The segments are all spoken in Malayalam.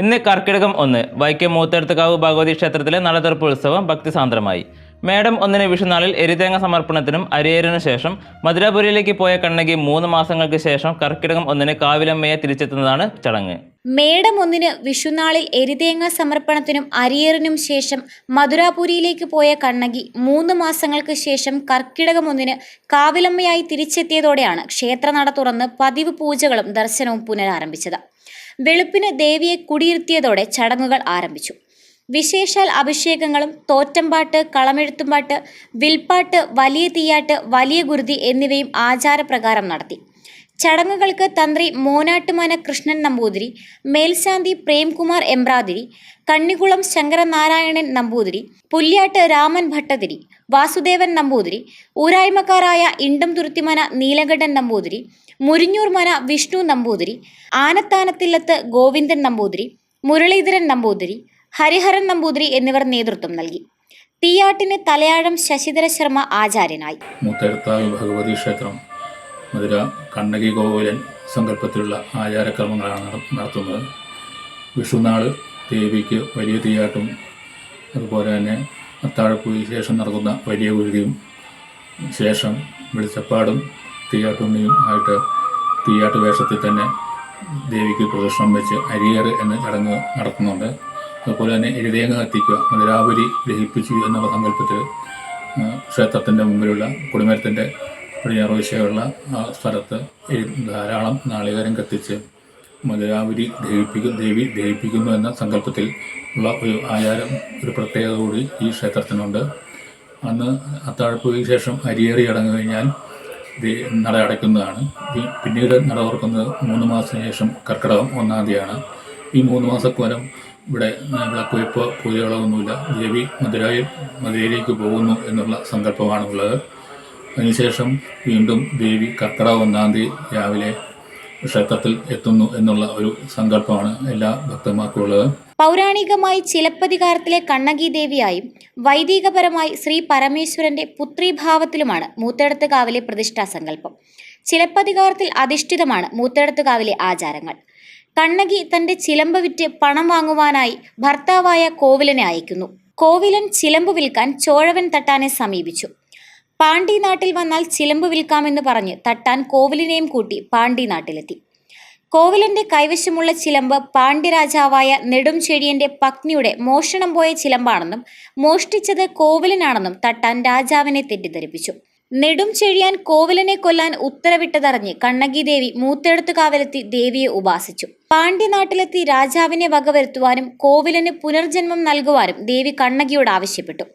ഇന്ന് കർക്കിടകം ഒന്ന്. വൈക്കം മൂത്തെടുത്തുകാവ് ഭഗവതി ക്ഷേത്രത്തിലെ നടതെറുപ്പ് ഉത്സവം ഭക്തിസാന്ദ്രമായി. മേടം ഒന്നിന് വിഷുനാളിൽ എരിതേങ്ങ സമർപ്പണത്തിനും അരിയേറിനു ശേഷം മധുരാപുരിയിലേക്ക് പോയ കണ്ണകി മൂന്ന് മാസങ്ങൾക്ക് ശേഷം കർക്കിടകം ഒന്നിന് കാവിലമ്മയെ തിരിച്ചെത്തുന്നതാണ് ചടങ്ങ്. മേടം ഒന്നിന് വിഷുനാളിൽ എരിതേങ്ങ സമർപ്പണത്തിനും അരിയേറിനും ശേഷം മധുരാപുരിയിലേക്ക് പോയ കണ്ണകി മൂന്ന് മാസങ്ങൾക്ക് ശേഷം കർക്കിടകം ഒന്നിന് കാവിലമ്മയായി തിരിച്ചെത്തിയതോടെയാണ് ക്ഷേത്രനട തുറന്ന് പതിവ് പൂജകളും ദർശനവും പുനരാരംഭിച്ചത്. വെളുപ്പിന് ദേവിയെ കുടിയിരുത്തിയതോടെ ചടങ്ങുകൾ ആരംഭിച്ചു. വിശേഷാൽ അഭിഷേകങ്ങളും തോറ്റമ്പാട്ട് കളമെഴുത്തുംപാട്ട് വിൽപ്പാട്ട് വലിയ തീയാട്ട് വലിയ ഗുരുതി എന്നിവയും ആചാരപ്രകാരം നടത്തി. ചടങ്ങുകൾക്ക് തന്ത്രി മോനാട്ടുമന കൃഷ്ണൻ നമ്പൂതിരി മേൽശാന്തി പ്രേംകുമാർ എംബ്രാതിരി കണ്ണികുളം ശങ്കരനാരായണൻ നമ്പൂതിരി പുല്യാട്ട് രാമൻ ഭട്ടതിരി വാസുദേവൻ നമ്പൂതിരി ഊരായ്മക്കാരായ ഇണ്ടം തുരുത്തിമന നീലകണ്ഠൻ നമ്പൂതിരി മുരിഞ്ഞൂർ മന വിഷ്ണു നമ്പൂതിരി ആനത്താനത്തില്ലത്ത് ഗോവിന്ദൻ നമ്പൂതിരി മുരളീധരൻ നമ്പൂതിരി ഹരിഹരൻ നമ്പൂതിരി എന്നിവർ നേതൃത്വം നൽകി. തീയാട്ടിന് തലയാഴം ശശിധര ശർമ്മ ആചാര്യനായി. ഭഗവതി ക്ഷേത്രം. മധുര കണ്ണകി ഗോകുലൻ സങ്കല്പത്തിലുള്ള ആചാരക്രമങ്ങളാണ് നട- നടത്തുന്നത്. വിഷുനാൾ ദേവിക്ക് വലിയ തീയാട്ടും അതുപോലെ തന്നെ അത്താഴപ്പൂജ ശേഷം നടക്കുന്ന വലിയ ഉഴുതിയും ശേഷം വെളിച്ചപ്പാടും തീയാട്ടുണ്ണിയും ആയിട്ട് തീയാട്ട് വേഷത്തിൽ തന്നെ ദേവിക്ക് പ്രദക്ഷിണം വെച്ച് അരിയേറ് എന്ന ചടങ്ങ് നടത്തുന്നുണ്ട്. അതുപോലെ തന്നെ എഴുതേങ്ങ കത്തിക്കുക മധുരാപുരി ഗ്രഹിപ്പിച്ചു എന്നുള്ള സങ്കല്പത്തിൽ ക്ഷേത്രത്തിന്റെ മുമ്പിലുള്ള കൊടിമരത്തിന്റെ പടിഞ്ഞാറ് വശമുള്ള ആ സ്ഥലത്ത് ധാരാളം നാളികേരം കത്തിച്ച് മധുരാപുരി ദഹിപ്പിക്കും ദേവി ദഹിപ്പിക്കുന്നു എന്ന സങ്കല്പത്തിൽ ഉള്ള ഒരു ആചാരം ഒരു പ്രത്യേകത കൂടി ഈ ക്ഷേത്രത്തിനുണ്ട്. അന്ന് അത്താഴപ്പൂജയ്ക്ക് ശേഷം അരിയേറി അടങ്ങി കഴിഞ്ഞാൽ നട അടയ്ക്കുന്നതാണ്. പിന്നീട് നട തുറക്കുന്നത് മൂന്ന് മാസത്തിന് ശേഷം കർക്കിടകം ഒന്നാം തീയതിയാണ്. ഈ മൂന്ന് മാസക്കാലം ഇവിടെ വിളക്കുവയ്പ്പ് പൂജകളോ ഒന്നുമില്ല ദേവി മധുരയിൽ മധുരയിലേക്ക് പോകുന്നു എന്നുള്ള സങ്കല്പമാണ് ഉള്ളത് അതിനുശേഷം വീണ്ടും ദേവി കർക്കിടക ഒന്നാം തീയതി രാവിലെ ക്ഷേത്രത്തിൽ എത്തുന്നു എന്നുള്ള ഒരു സങ്കല്പമാണ് എല്ലാ ഭക്തന്മാർക്കും ഉള്ളത് പൗരാണികമായി ചിലപ്പതികാരത്തിലെ കണ്ണകി ദേവിയായും വൈദികപരമായി ശ്രീ പരമേശ്വരന്റെ പുത്രീഭാവത്തിലുമാണ് മൂത്തെടുത്തുകാവിലെ പ്രതിഷ്ഠാ സങ്കല്പം. ചിലപ്പതികാരത്തിൽ അധിഷ്ഠിതമാണ് മൂത്തെടുത്തുകാവിലെ ആചാരങ്ങൾ. കണ്ണകി തന്റെ ചിലമ്പ് വിറ്റ് പണം വാങ്ങുവാനായി ഭർത്താവായ കോവിലനെ അയക്കുന്നു. കോവിലൻ ചിലമ്പ് വിൽക്കാൻ ചോഴവൻ തട്ടാനെ സമീപിച്ചു. പാണ്ഡി നാട്ടിൽ വന്നാൽ ചിലമ്പ് വിൽക്കാമെന്ന് പറഞ്ഞ് തട്ടാൻ കോവിലിനെയും കൂട്ടി പാണ്ടി നാട്ടിലെത്തി കോവിലിന്റെ കൈവശമുള്ള ചിലമ്പ് പാണ്ഡ്യരാജാവായ നെടുംചെഴിയന്റെ പത്നിയുടെ മോഷണം പോയ ചിലമ്പാണെന്നും മോഷ്ടിച്ചത് കോവിലിനാണെന്നും തട്ടാൻ രാജാവിനെ തെറ്റിദ്ധരിപ്പിച്ചു. നെടുംചെഴിയാൻ കോവിലിനെ കൊല്ലാൻ ഉത്തരവിട്ടതറിഞ്ഞ് കണ്ണകി ദേവി മൂത്തെടുത്തുകാവിലെത്തി ദേവിയെ ഉപാസിച്ചു. പാണ്ഡ്യനാട്ടിലെത്തി രാജാവിനെ വകവരുത്തുവാനും കോവിലിന് പുനർജന്മം നൽകുവാനും ദേവി കണ്ണകിയോട് ആവശ്യപ്പെട്ടു.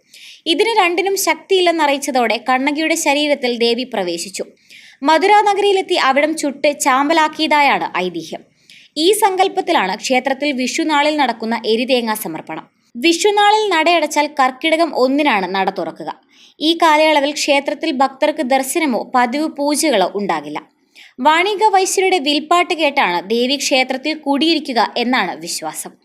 ഇതിന് രണ്ടിനും ശക്തിയില്ലെന്നറിയിച്ചതോടെ കണ്ണകിയുടെ ശരീരത്തിൽ ദേവി പ്രവേശിച്ചു. മധുര നഗരിയിലെത്തി അവിടം ചുട്ട് ചാമ്പലാക്കിയതായാണ് ഐതിഹ്യം. ഈ സങ്കല്പത്തിലാണ് ക്ഷേത്രത്തിൽ വിഷുനാളിൽ നടക്കുന്ന എരിതേങ്ങാ സമർപ്പണം. വിഷുനാളിൽ നടയടച്ചാൽ കർക്കിടകം ഒന്നിനാണ് നട തുറക്കുക. ഈ കാലയളവിൽ ക്ഷേത്രത്തിൽ ഭക്തർക്ക് ദർശനമോ പതിവ് പൂജകളോ ഉണ്ടാകില്ല. വാണിക വൈശ്യരുടെ വിൽപ്പാട്ട് കേട്ടാണ് ദേവി ക്ഷേത്രത്തിൽ കുടിയിരിക്കുക എന്നാണ് വിശ്വാസം.